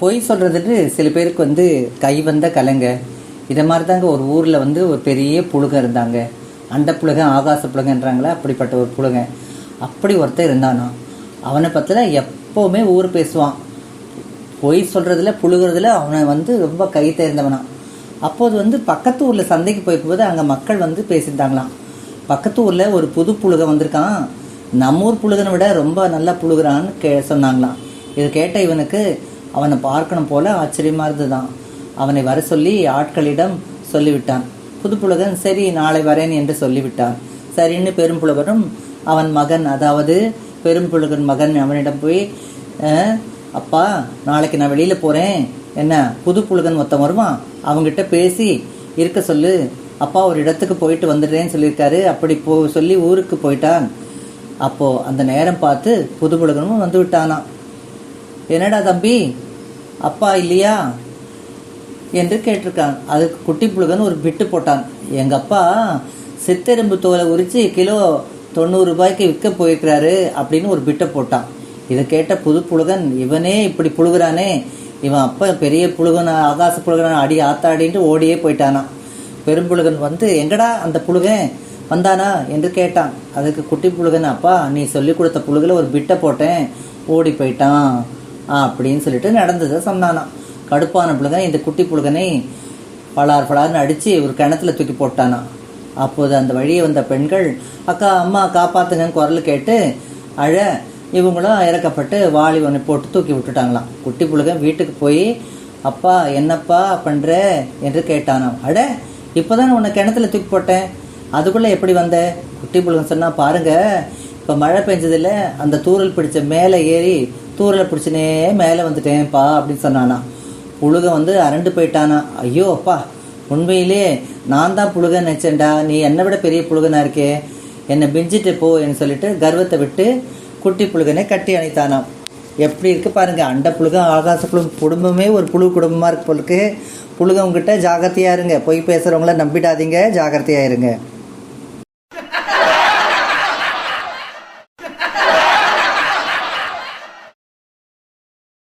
பொய் சொல்கிறதுக்கு சில பேருக்கு வந்து கை வந்த கலைங்க. இதை மாதிரி தாங்க ஒரு ஊரில் வந்து ஒரு பெரிய புழுக இருந்தாங்க. அந்த புழுக ஆகாச புழுகன்றாங்களே? அப்படிப்பட்ட ஒரு புழுக. அப்படி ஒருத்தன் இருந்தானா? அவனை பற்றில எப்போவுமே ஊர் பேசுவான். பொய் சொல்கிறதுல புழுகிறதுல அவனை வந்து ரொம்ப கை தேர்ந்தவனா அப்போது வந்து பக்கத்து ஊரில் சந்தைக்கு போயிருக்கும்போது அங்கே மக்கள் வந்து பேசியிருந்தாங்களாம். பக்கத்து ஊரில் ஒரு புது புழுக வந்திருக்கான். நம்ம ஊர் புழுகனை விட ரொம்ப நல்லா புழுகிறான்னு கே சொன்னாங்களாம். இது கேட்ட இவனுக்கு அவனை பார்க்கணும் போல ஆச்சரியமா இருந்ததுதான். அவனை வர சொல்லி ஆட்களிடம் சொல்லிவிட்டான். புதுப்புலகன் சரி நாளை வரேன் என்று சொல்லிவிட்டான். சரின்னு பெரும்புலவரும் அவன் மகன் அதாவது பெரும்புலகன் மகன் அவனிடம் போய் அப்பா நாளைக்கு நான் வெளியில் போகிறேன் என்ன புது புழுகன் மொத்தம் வருவான்? அவங்ககிட்ட பேசி இருக்க சொல்லு. அப்பா ஒரு இடத்துக்கு போயிட்டு வந்துடுறேன்னு சொல்லியிருக்காரு. அப்படி போ சொல்லி ஊருக்கு போயிட்டான். அப்போது அந்த நேரம் பார்த்து புது புழுகனும் வந்து விட்டானான் என்னடா தம்பி அப்பா இல்லையா? என்று கேட்டிருக்கான். அதுக்கு குட்டி புழுகன் ஒரு பிட்டு போட்டான். எங்க அப்பா சித்தெரும்பு தோலை உரிச்சு கிலோ தொண்ணூறு ரூபாய்க்கு விற்க போயிருக்கிறாரு அப்படின்னு ஒரு பிட்டை போட்டான். இதை கேட்ட புது புழுகன் இவனே இப்படி புழுகிறானே. இவன் அப்பா பெரிய புழுகன் ஆகாச புழுகன் அடி ஆத்தாடின்ட்டு ஓடியே போயிட்டானான் பெரும்புழுகன் வந்து எங்கடா அந்த புழுகன்? வந்தானா? என்று கேட்டான். அதுக்கு குட்டி புழுகன் அப்பா நீ சொல்லி கொடுத்த புழுகில் ஒரு பிட்டை போட்டேன். ஓடி போயிட்டான். அப்படின்னு சொல்லிட்டு நடந்ததை. சொன்னானாம் கடுப்பான புழுகன் இந்த குட்டி புழுகனை பலார் பலார்னு அடித்து ஒரு கிணத்துல தூக்கி போட்டானாம் அப்போது அந்த வழியே வந்த பெண்கள் அக்கா அம்மா காப்பாத்துங்கன்னு குரல் கேட்டு அழ இவங்களும் இறக்கப்பட்டு வாலி ஒன்று போட்டு தூக்கி விட்டுட்டாங்களாம். குட்டி புழுகன் வீட்டுக்கு போய் அப்பா என்னப்பா பண்ணுற என்று கேட்டானாம். அட இப்போதான் உன்னை கிணத்துல தூக்கி போட்டேன். அதுக்குள்ளே எப்படி வந்த? குட்டி புழுகன் சொன்னால் பாருங்க இப்போ மழை பெஞ்சதில்ல அந்த தூரல் பிடிச்ச மேலே ஏறி தூரலை பிடிச்சினே மேலே வந்துட்டேன்ப்பா அப்படின்னு சொன்னானா. புழுக வந்து அரண்டு போயிட்டானா. ஐயோ அப்பா. உண்மையிலே நான் தான் புழுக நினச்சேன்டா. நீ என்னை விட பெரிய புழுகனா இருக்கே. என்னை பிஞ்சிட்டு போ என்று சொல்லிட்டு கர்வத்தை விட்டு குட்டி புழுகனை கட்டி அணைத்தானாம். எப்படி இருக்கு பாருங்க. அண்ட புழுகம் ஆகாச புழுகம் குடும்பமே ஒரு புழு குடும்பமாக இருக்கு போலுக்கு புழுகவங்கிட்ட ஜாகிரதையாக இருங்க. பொய் பேசுகிறவங்கள நம்பிடாதீங்க. ஜாகிரதையாக இருங்க.